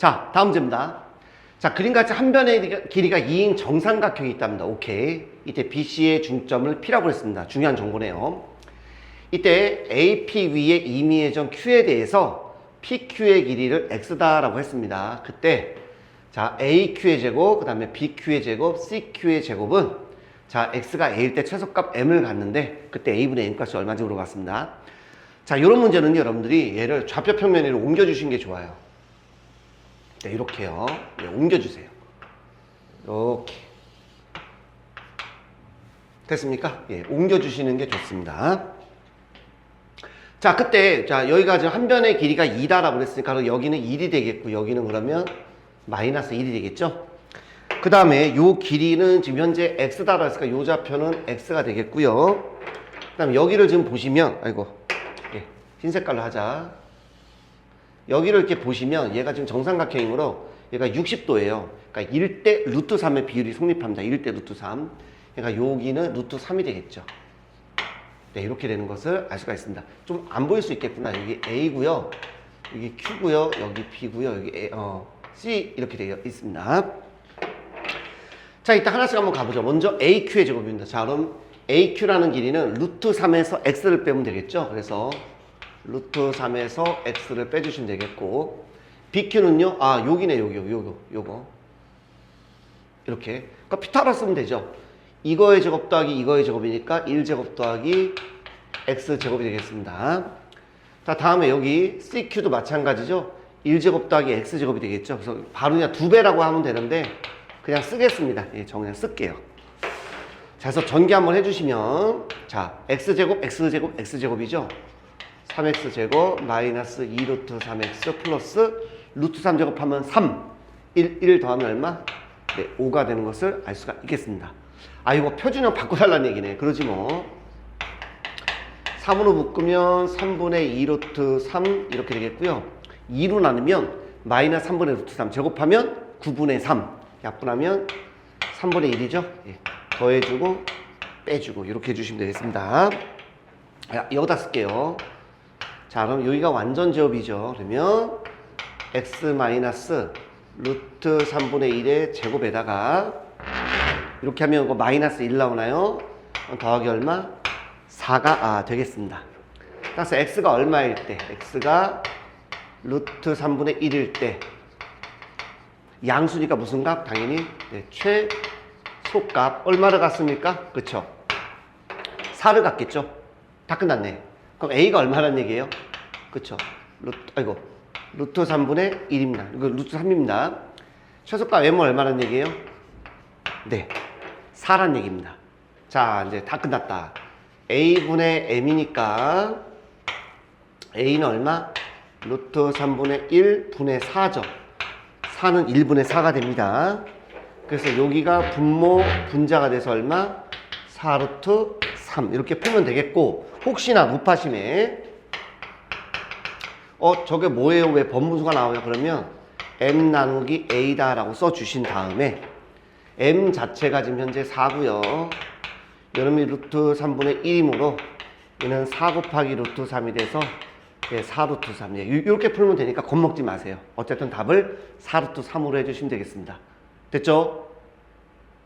자, 다음 문제입니다. 자, 그림같이 한 변의 길이가 2인 정삼각형이 있답니다. 오케이. 이때 BC의 중점을 P라고 했습니다. 중요한 정보네요. 이때 AP 위의 임의의 점 Q에 대해서 PQ의 길이를 X다라고 했습니다. 그때 자 AQ의 제곱, 그 다음에 BQ의 제곱, CQ의 제곱은 자 X가 A일 때 최소값 M을 갖는데 그때 A분의 M 값이 얼마인지 물어봤습니다. 자 이런 문제는 여러분들이 얘를 좌표 평면으로 옮겨주시는 게 좋아요. 네, 이렇게요. 네, 옮겨주세요. 이렇게. 됐습니까? 예, 옮겨주시는 게 좋습니다. 자, 그때, 자, 여기가 지금 한 변의 길이가 2다라고 그랬으니까 여기는 1이 되겠고, 여기는 그러면 마이너스 1이 되겠죠? 그 다음에 요 길이는 지금 현재 x다라고 했으니까 요 좌표는 x가 되겠고요. 그 다음에 여기를 지금 보시면, 아이고, 예, 흰 색깔로 하자. 여기를 이렇게 보시면 얘가 지금 정삼각형이므로 얘가 60도예요. 그러니까 1대 루트 3의 비율이 성립합니다. 1대 루트 3. 그러니까 여기는 루트 3이 되겠죠. 네, 이렇게 되는 것을 알 수가 있습니다. 좀 안 보일 수 있겠구나. 여기 A고요. 여기 Q고요. 여기 B고요. 여기 A, 어, C 이렇게 되어 있습니다. 자, 이따 하나씩 한번 가보죠. 먼저 AQ의 제곱입니다. 자, 그럼 AQ라는 길이는 루트 3에서 X를 빼면 되겠죠. 그래서 루트 3에서 X를 빼주시면 되겠고 BQ는요. 아, 여기네. 여기, 여기, 요거, 요거. 이렇게. 그러니까 피타라 쓰면 되죠. 이거의 제곱 더하기 이거의 제곱이니까 1제곱 더하기 x제곱이 되겠습니다. 자, 다음에 여기 CQ도 마찬가지죠. 1제곱 더하기 x제곱이 되겠죠. 그래서 바로 그냥 두 배라고 하면 되는데 그냥 쓰겠습니다. 예, 저 그냥 쓸게요. 자, 그래서 전개 한번 해주시면 자, x제곱, x제곱, x제곱이죠. 3x제곱 마이너스 2루트 3x 플러스 루트 3 제곱하면 3. 1, 1 더하면 얼마? 네, 5가 되는 것을 알 수가 있겠습니다. 아, 이거 표준형 바꿔달라는 얘기네. 그러지 뭐. 3으로 묶으면 3분의 2 루트 3 이렇게 되겠고요. 2로 나누면 마이너스 3분의 루트 3 제곱하면 9분의 3 약분하면 3분의 1이죠. 예. 더해주고 빼주고 이렇게 해주시면 되겠습니다. 야, 여기다 쓸게요. 자, 그럼 여기가 완전 제곱이죠. 그러면 x 마이너스 루트 3분의 1의 제곱에다가 이렇게 하면 이거 마이너스 1 나오나요? 더하기 얼마? 4가 아, 되겠습니다. 따라서 x가 얼마일 때? x가 루트 3분의 1일 때 양수니까 무슨 값? 당연히 네, 최소값 얼마를 갖습니까? 그쵸? 4를 갖겠죠? 다 끝났네. 그럼 a가 얼마라는 얘기예요? 그쵸? 루트, 아이고 루트 3분의 1입니다. 이거 루트 3입니다. 최소값 m은 얼마라는 얘기예요? 네. 4란 얘기입니다. 자, 이제 다 끝났다. a분의 m이니까 a는 얼마? 루트 3분의 1 분의 4죠. 4는 1분의 4가 됩니다. 그래서 여기가 분모 분자가 돼서 얼마? 4루트 3 이렇게 풀면 되겠고 혹시나 무파심에 어 저게 뭐예요? 왜 번분수가 나와요? 그러면 m 나누기 a다 라고 써주신 다음에 m 자체가 지금 현재 4고요. 여름이 루트 3분의 1이므로 얘는 4 곱하기 루트 3이 돼서 예, 4루트 3. 예, 이렇게 풀면 되니까 겁먹지 마세요. 어쨌든 답을 4루트 3으로 해주시면 되겠습니다. 됐죠?